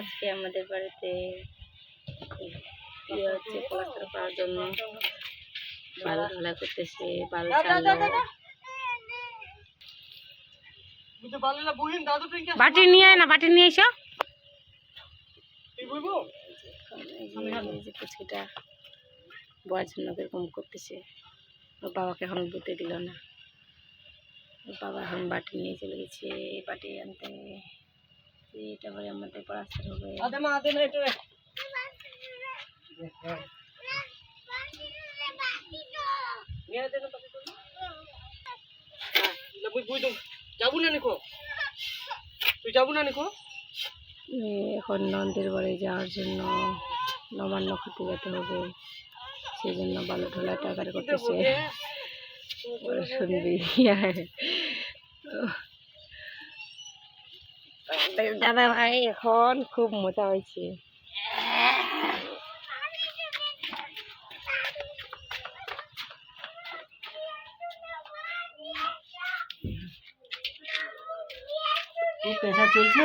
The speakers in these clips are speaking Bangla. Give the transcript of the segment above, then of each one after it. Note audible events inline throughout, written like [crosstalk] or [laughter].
আজকে আমাদের বাড়িতে ইয়ে হচ্ছে প্লাস্টার করার জন্য বালু ঢালা করতেছে বালু বাটি নিয়ে আয় না বাটি নিয়ে এসো। এই যে পুচকিটা বয়ার জন্য এরকম করতেছে। ওর বাবাকে এখন বুতে দিল না। ওর বাবা এখন বাটি নিয়ে চলে গেছে বাটি আনতে। এটা পরে আমাদের প্লাস্টার হবে। যাব না নিকো। তুই যাব না নিকো? এখন নন্দের বাড়ি যাওয়ার জন্য নবান্ন খেতে যেতে হবে। সেই জন্য বালু ঢোলা টাকার করতেছে। শুনবি। [laughs] দাদা ভাই এখন খুব মজা হয়েছে। পেশা চলছে?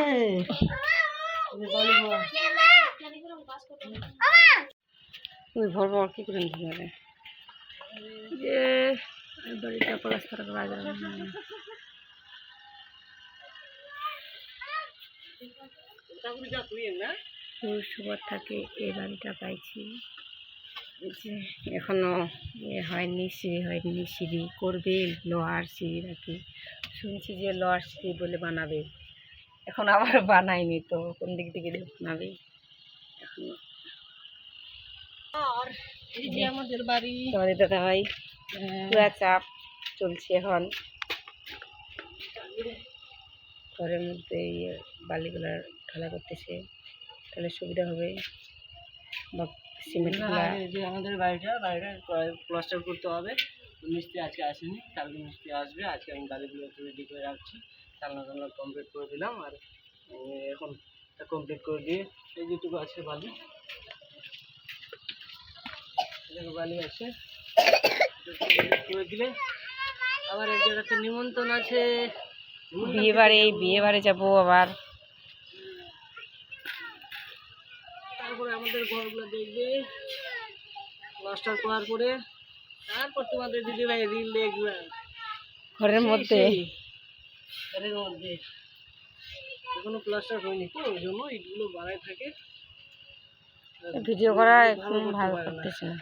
ভর ভর কি করে নিতে পারে যে বাড়িটা প্লাস্টার করা যাবে না থাকে এই বাড়িটা পাইছি। যে এখনও ইয়ে হয়নি সিঁড়ি হয়নি সিঁড়ি করবে লোহার সিঁড়ি নাকি। শুনছি যে লোহার সিঁড়ি বলে বানাবে। এখন আবার বানায়নি তো কোন দিক থেকে বানাবে? এখনও। আর এই যে আমাদের বাড়ি। তোমাদের দাদা ভাই পুরা চাপ চলছে এখন। ঘরের মধ্যে ইয়ে বালিগুলা ঢালা করতেছে তাহলে সুবিধা হবে। বা সিমেন্ট যে আমাদের বাড়িটা বাড়িটা প্লাস্টার করতে হবে। মিস্ত্রি আজকে আসেনি কালকে মিস্ত্রি আসবে। আজকে আমি একটু রেডি করে রাখছি। জানলা জানলা কমপ্লিট করে দিলাম আর এখন কমপ্লিট করে দিয়ে এই যেটুকু আছে বালি। বালি আছে। করে দিলে আবার এক জায়গাতে নিমন্ত্রণ আছে। বিয়ে বাড়ি বিয়ে বাড়ি যাব আবার। তারপরে আমাদের ঘরগুলো দেখবে। করার পরে তারপর তোমাদের রিল দেখবে। ঘরের মধ্যে? ঘরের মধ্যে। এখনও প্লাস্টার হয়নি তো ওই জন্য ইটগুলো বাড়ায় থাকে। ভিডিও করা ভালো। করতেছে। না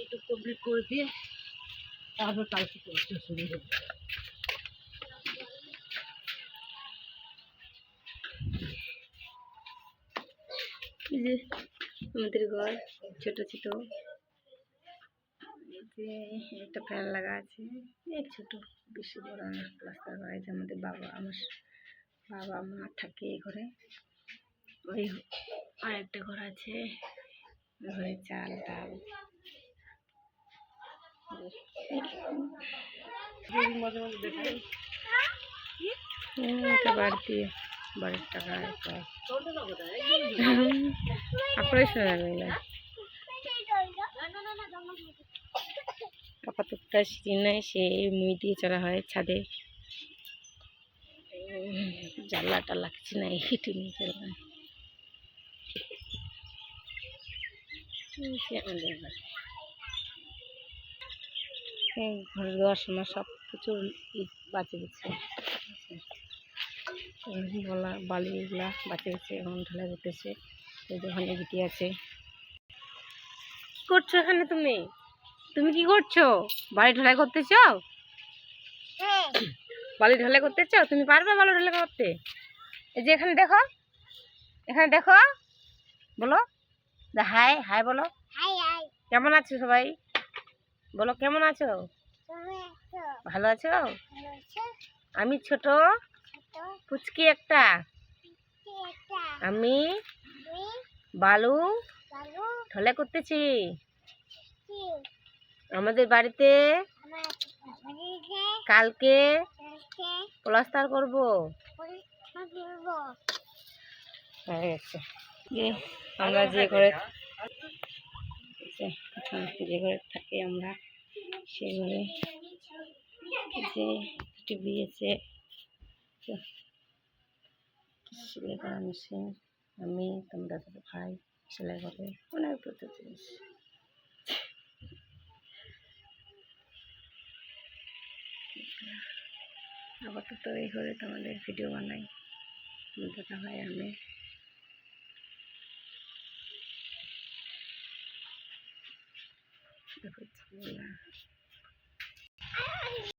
একটু কমপ্লিট করে দিয়ে তারপর কালকে প্লাস্টার শুরু হবে। যে আমাদের ঘর, ছোট ছোট। যে একটা ফ্যান লাগা আছে, এই ছোট, বেশি বড় না প্লাস্টার করা আছে আমাদের বাবা, আমার বাবা, মা থাকে এই ঘরে। ওই আর একটা ঘর আছে, ঘরে চাল, ডাল। বাড়ির টাকা না শোনা সিঁড়ি নাই দিয়ে চলা হয় ছাদে। উম, জানলা টাল্লা কিছু নাই একটু নিয়ে চলা এই আমাদের। এই ঘর দেওয়ার সময় সব প্রচুর ইট বাঁচে গেছে বলা বালিগুলা বাঁচে গেছে এখন ঢালাই করতেছে। এই যে ওখানে গিটি আছে। কি করছ এখানে তুমি? তুমি কি করছ? বাড়ি ঢালাই করতেছ বালি ঢালাই করতেছ তুমি পারবে বালি ঢালাই করতে? এই যে এখানে দেখো। এখানে দেখো। বলো। হাই হাই বলো। কেমন আছো সবাই? বলো কেমন আছো? ভালো আছো? আমি ছোট পুচকি একটা। আমি বালু ঢলে করতেছি আমাদের বাড়িতে কালকে প্লাস্টার করব। হয়ে গেছে। আমরা যে ঘরে যে এখন যে ঘরে থাকি আমরা। সেই ঘরে যে টিভি আছে সেলাই করা মেশিন আমি, তোমরা ছোটো ভাই সেলাই করে অনেক প্রচুর জিনিস। আপাতত এই করে তোমাদের ভিডিও বানাই। দাদা ভাই, আমি। দেখো ঝোলা